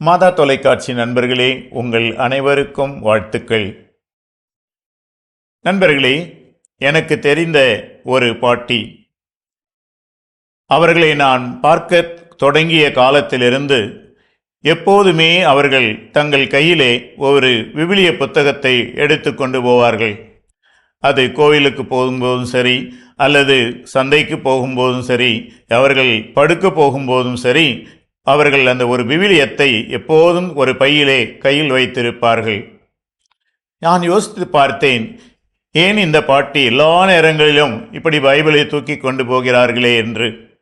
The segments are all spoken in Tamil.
மாதா தொலைக்காட்சி நண்பர்களே உங்கள் அனைவருக்கும் வாழ்த்துக்கள். நண்பர்களே எனக்கு தெரிந்த ஒரு பாட்டி. அவர்களை நான் பார்க்க தொடங்கிய காலத்திலிருந்து எப்போதுமே அவர்கள் தங்கள் கையிலே ஒரு விவிலிய புத்தகத்தை எடுத்து கொண்டு போவார்கள். அது கோவிலுக்கு போகும்போதும் சரி அல்லது சந்தைக்கு போகும்போதும் சரி அவர்கள் படுக்க போகும்போதும் சரி அவர்கள் அந்த ஒரு விவிலியத்தை எப்போதும் ஒரு பையிலே கையில் வைத்திருப்பார்கள். நான் யோசித்து பார்த்தேன். ஏன் இந்த பாட்டி எல்லா நேரங்களிலும் இப்படி பைபிளை தூக்கி கொண்டு போகிறார்களே? என்று.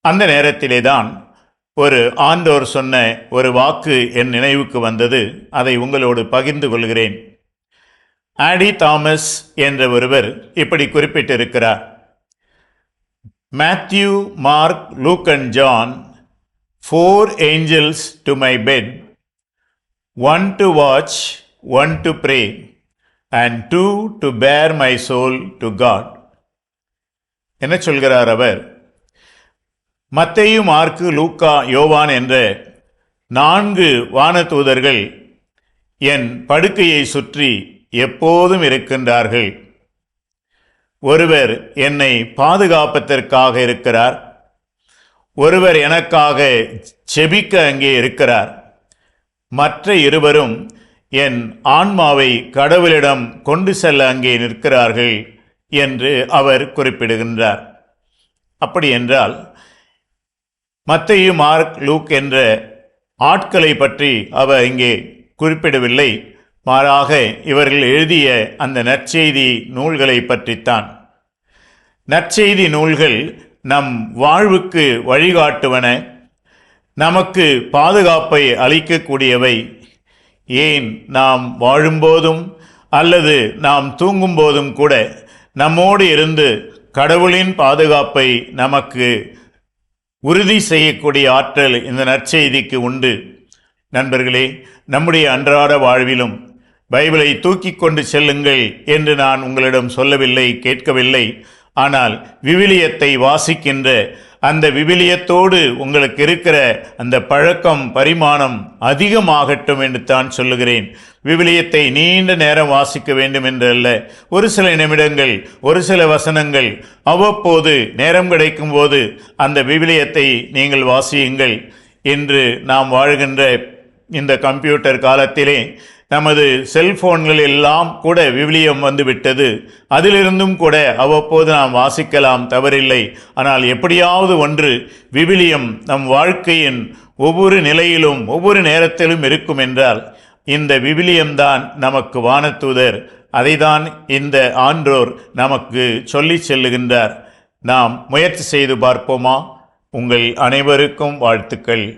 அந்த நேரத்திலே தான் ஒரு ஆண்டோர் சொன்ன ஒரு வாக்கு என் நினைவுக்கு வந்தது. அதை உங்களோடு பகிர்ந்து கொள்கிறேன். ஆடி தாமஸ் என்ற ஒருவர் இப்படி குறிப்பிட்டிருக்கிறார். Matthew Mark Luke and John four angels to my bed one to watch one to pray and two to bear my soul to God என்ன சொல்கிறார் அவர்? மத்தேயு மார்க்கு லூக்கா யோவான் என்ற நான்கு வானதூதர்கள் என் படுக்கையை சுற்றி எப்போதும் இருக்கின்றார்கள். ஒருவர் என்னை பாதுகாப்பதற்காக இருக்கிறார். ஒருவர் எனக்காக செபிக்க அங்கே இருக்கிறார். மற்ற இருவரும் என் ஆன்மாவை கடவுளிடம் கொண்டு செல்ல அங்கே நிற்கிறார்கள் என்று அவர் குறிப்பிடுகின்றார். அப்படி என்றால் மத்தையு மார்க் லூக் என்ற ஆட்களை பற்றி அவர் இங்கே குறிப்பிடவில்லை. மாறாக இவர்கள் எழுதிய அந்த நற்செய்தி நூல்களை பற்றித்தான். நற்செய்தி நூல்கள் நம் வாழ்வுக்கு வழிகாட்டுவன நமக்கு பாதுகாப்பை அளிக்கக்கூடியவை. ஏன் நாம் வாழும்போதும் அல்லது நாம் தூங்கும்போதும் கூட நம்மோடு இருந்து கடவுளின் பாதுகாப்பை நமக்கு உறுதி செய்யக்கூடிய ஆற்றல் இந்த நற்செய்திக்கு உண்டு. நண்பர்களே நம்முடைய அன்றாட வாழ்விலும் பைபிளை தூக்கி கொண்டு செல்லுங்கள் என்று நான் உங்களிடம் சொல்லவில்லை கேட்கவில்லை. ஆனால் விவிலியத்தை வாசிக்கின்ற அந்த விவிலியத்தோடு உங்களுக்கு இருக்கிற அந்த பழக்கம் பரிமாணம் அதிகமாகட்டும் என்று தான் சொல்லுகிறேன். விவிலியத்தை நீண்ட நேரம் வாசிக்க வேண்டும் என்றல்ல ஒரு சில நிமிடங்கள் ஒரு சில வசனங்கள் அவ்வப்போது நேரம் கிடைக்கும் போது அந்த விவிலியத்தை நீங்கள் வாசியுங்கள் என்று நாம் வாழ்கின்ற இந்த கம்ப்யூட்டர் காலத்திலே நமது செல்போன்கள் எல்லாம் கூட விவிலியம் வந்துவிட்டது. அதிலிருந்தும் கூட அவ்வப்போது நாம் வாசிக்கலாம் தவறில்லை. ஆனால் எப்படியாவது ஒன்று விவிலியம் நம் வாழ்க்கையின் ஒவ்வொரு நிலையிலும் ஒவ்வொரு நேரத்திலும் இருக்கும் என்றால் இந்த விவிலியம்தான் நமக்கு வானத்தூதர். அதைதான் இந்த ஆன்றோர் நமக்கு சொல்லி செல்லுகின்றார். நாம் முயற்சி செய்து பார்ப்போமா? உங்கள் அனைவருக்கும் வாழ்த்துக்கள்.